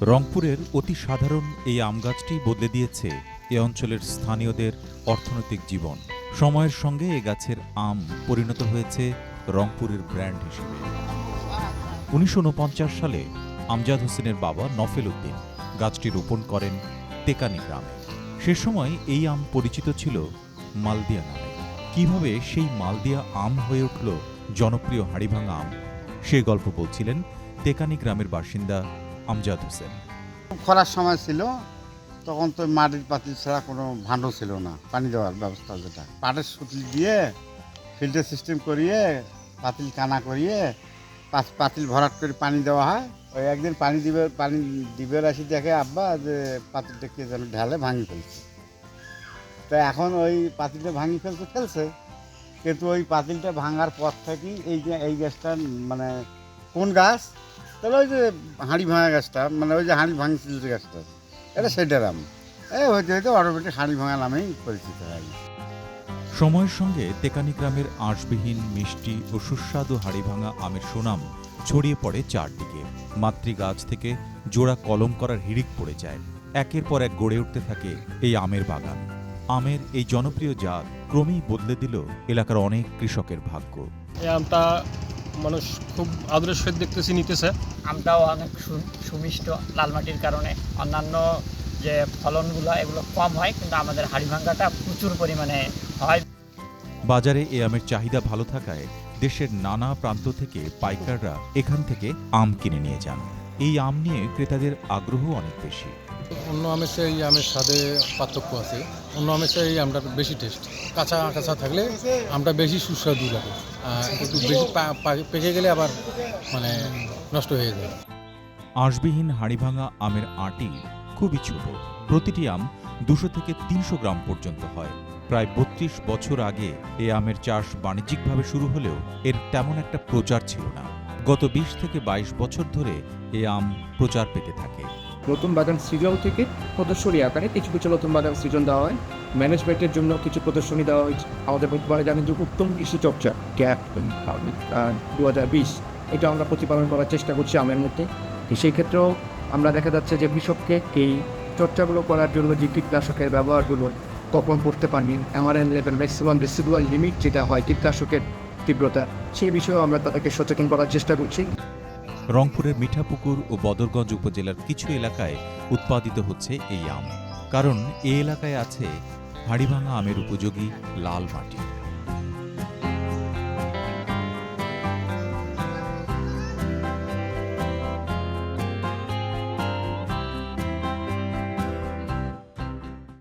রংপুরের অতি সাধারণ এই আম গাছটি বদলে দিয়েছে এ অঞ্চলের স্থানীয়দের অর্থনৈতিক জীবন। সময়ের সঙ্গে এ গাছের আম পরিণত হয়েছে রংপুরের ব্র্যান্ড হিসেবে। উনিশশো উনপঞ্চাশ সালে আমজাদ হোসেনের বাবা নফেল উদ্দিন গাছটি রোপণ করেন তেকানি গ্রামে। সে সময় এই আম পরিচিত ছিল মালদিয়া নামে। কীভাবে সেই মালদিয়া আম হয়ে উঠল জনপ্রিয় হাড়িভাঙা আম? সে গল্প বলছিলেন তেকানি গ্রামের বাসিন্দা আমজাদ হোসেন। খরার সময় ছিল, তখন তো মাটির পাতিল ছাড়া কোনো ভাণ্ড ছিল না, পানি দেওয়ার ব্যবস্থা যেটা। পাটের সুতলি দিয়ে ফিল্টার সিস্টেম করিয়ে, পাতিল কানা করিয়ে পাতিল ভরাট করে পানি দেওয়া হয়। ওই একদিন পানি দিবে পানি দিবে আসি দেখে আব্বা যে পাতিলটা কে যেন ঢালে ভাঙি ফেলছে। তা এখন ওই পাতিলটা ভাঙি ফেলছে ফেলছে, কিন্তু ওই পাতিলটা ভাঙার পর থেকেই এই এই গাছটা মানে কোন গাছ? তাহলে ওই যে হাঁড়ি ভাঙা গাছটা মানে ওই যে হাঁড়ি ভাঙছিল যে গাছটা এটা সেটার আম এই হইতে হইতে অটোমেটিক হাঁড়ি ভাঙা নামেই পরিচিত হয়। সময়ের সঙ্গে তেকানি গ্রামের আঁশবিহীন মিষ্টি ও সুস্বাদু হাড়িভাঙা আমের সুনাম ছড়িয়ে পড়ে চারদিকে। মাতৃ গাছ থেকে জোড়া কলম করার হিড়িক পড়ে যায়। একের পর এক গড়ে উঠতে থাকে এই আমের বাগান। আমের এই জনপ্রিয় জাত ক্রমেই বদলে দিল এলাকার অনেক কৃষকের ভাগ্য। এই আমটা মানুষ খুব আদরের সহিত দেখতেছি নিতেছে। আমটাও অনেক সু- সুমিষ্ট লাল মাটির কারণে। অন্যান্য যে ফলনগুলো এগুলো কম হয় কিন্তু আমাদের হাড়িভাঙ্গাটা প্রচুর পরিমাণে হয়। বাজারে এ আমের চাহিদা ভালো থাকায় দেশের নানা প্রান্ত থেকে পাইকাররা এখান থেকে আম কিনে নিয়ে যান। এই আম নিয়ে ক্রেতাদের আগ্রহ অনেক বেশি। অন্য চেয়ে এই আমের স্বাদে পার্থক্য আছে। অন্য চেয়ে এই আমটা বেশি টেস্ট কাঁচা কাঁচা থাকলে আমটা বেশি সুস্বাদু লাগে। একটু বেশি পেকে গেলে আবার মানে নষ্ট হয়ে যায়। আঁশবিহীন হাড়িভাঙা আমের আঁটি খুবই ছোট। প্রতিটি আম দুশো থেকে তিনশো গ্রাম পর্যন্ত হয়। প্রায় বত্রিশ বছর আগে এ আমের চাষ বাণিজ্যিকভাবে শুরু হলেও এর তেমন একটা প্রচার ছিল না। গত বিশ থেকে বাইশ বছর ধরে এ আম প্রচার পেতে থাকে। নতুন বাগান সৃজন থেকে প্রদর্শনী আকারে কিছু কিছু নতুন বাগান সৃজন দেওয়া হয়। ম্যানেজমেন্টের জন্য কিছু প্রদর্শনী দেওয়া হয়েছে। আমাদের বর্তমানে জানেন যে উত্তম কৃষি চর্চা, গ্যাপ দু হাজার বিশ। এটা আমরা প্রতিপালন করার চেষ্টা করছি আমের মধ্যে। সেই ক্ষেত্রেও আমরা দেখা যাচ্ছে যে কৃষককে এই চর্চাগুলো করার জন্য যে কীটনাশকের ব্যবহারগুলো কখন করতে পারবি পারবেন MRN level maximum residual limit যেটা হয় কীটনাশকের তীব্রতা, সেই বিষয়েও আমরা তাদেরকে সচেতন করার চেষ্টা করছি। রংপুরের মিঠাপুকুর ও বদরগঞ্জ উপজেলার কিছু এলাকায় উৎপাদিত হচ্ছে এই আম। কারণ এ এলাকায় আছে হাড়িভাঙা আমের উপযোগী লাল মাটি।